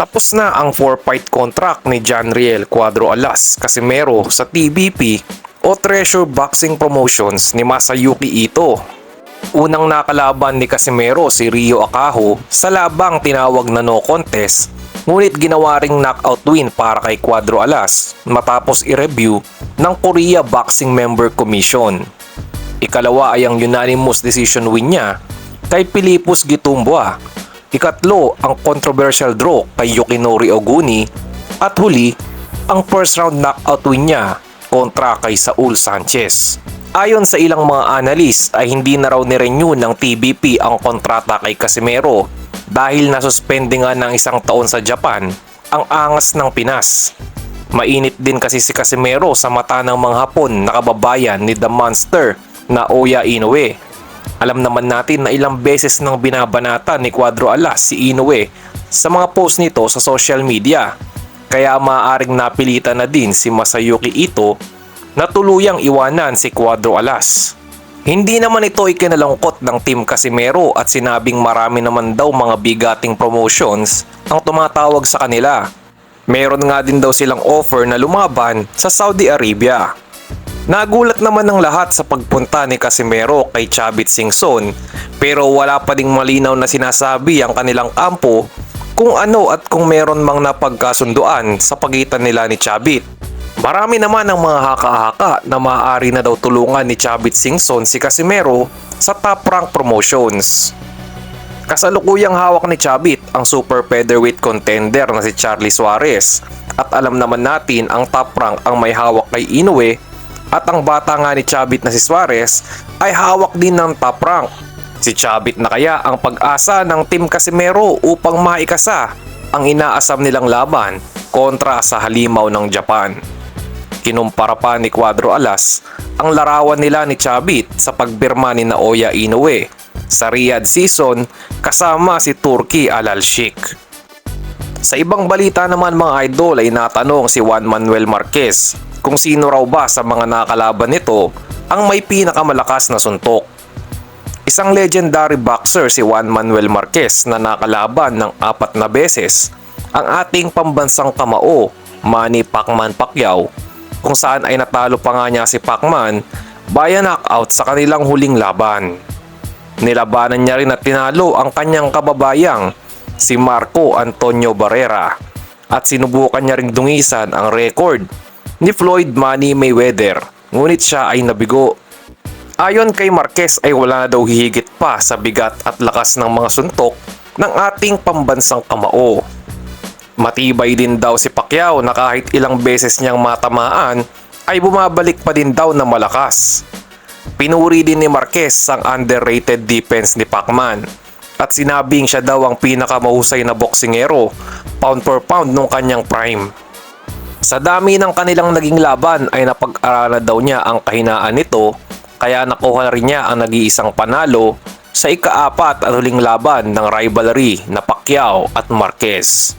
Tapos na ang 4-fight contract ni John Riel Cuadro Alas Casimero sa TBP o Treasure Boxing Promotions ni Masayuki Ito. Unang nakalaban ni Casimero si Rio Akaho sa labang tinawag na no contest ngunit ginawa ring knockout win para kay Cuadro Alas matapos i-review ng Korea Boxing Member Commission. Ikalawa ay ang unanimous decision win niya kay Pilipos Gitumbua. Ikatlo ang controversial draw kay Yukinori Oguni. At huli, ang first round knockout win niya kontra kay Saul Sanchez. Ayon sa ilang mga analyst ay hindi na raw ni-renew ng TBP ang kontrata kay Casimero dahil nasuspende nga ng isang taon sa Japan ang angas ng Pinas. Mainit din kasi si Casimero sa mata ng mga Hapon na kababayan ni The Monster na Oya Inoue. Alam naman natin na ilang beses nang binabanata ni Cuadro Alas si Inoue sa mga post nito sa social media. Kaya maaaring napilitan na din si Masayuki Ito na tuluyang iwanan si Cuadro Alas. Hindi naman ito ikinalangkot ng Team Casimero at sinabing marami naman daw mga bigating promotions ang tumatawag sa kanila. Meron nga din daw silang offer na lumaban sa Saudi Arabia. Nagulat naman ng lahat sa pagpunta ni Casimero kay Chavit Singson pero wala pa ding malinaw na sinasabi ang kanilang kampo kung ano at kung meron mang napagkasunduan sa pagitan nila ni Chavit. Marami naman ang mga haka-haka na maaari na daw tulungan ni Chavit Singson si Casimero sa top rank promotions. Kasalukuyang hawak ni Chavit ang super featherweight contender na si Charlie Suarez at alam naman natin ang top rank ang may hawak kay Inoue at ang bata nga ni Chavit na si Suarez ay hawak din ng top rank. Si Chavit na kaya ang pag-asa ng Team Casimero upang maikasa ang inaasam nilang laban kontra sa halimaw ng Japan. Kinumpara pa ni Cuadro Alas ang larawan nila ni Chavit sa pagbirma ni Naoya Inoue sa Riyadh season kasama si Turki Alalshik. Sa ibang balita naman mga idol ay natanong si Juan Manuel Marquez kung sino raw ba sa mga nakalaban nito ang may pinakamalakas na suntok. Isang legendary boxer si Juan Manuel Marquez na nakalaban ng apat na beses ang ating pambansang kamao Manny Pacman Pacquiao kung saan ay natalo pa nga niya si Pacman via knockout sa kanilang huling laban. Nilabanan niya rin at tinalo ang kanyang kababayang si Marco Antonio Barrera at sinubukan niya ring dungisan ang record ni Floyd Money Mayweather ngunit siya ay nabigo. Ayon kay Marquez ay wala na daw hihigit pa sa bigat at lakas ng mga suntok ng ating pambansang kamao. Matibay din daw si Pacquiao na kahit ilang beses niyang matamaan ay bumabalik pa din daw na malakas. Pinuri din ni Marquez ang underrated defense ni Pacman at sinabing siya daw ang pinakamahusay na boksingero pound for pound nung kanyang prime. Sa dami ng kanilang naging laban ay napag-aralan daw niya ang kahinaan nito kaya nakuha rin niya ang nag-iisang panalo sa ikaapat at huling laban ng rivalry na Pacquiao at Marquez.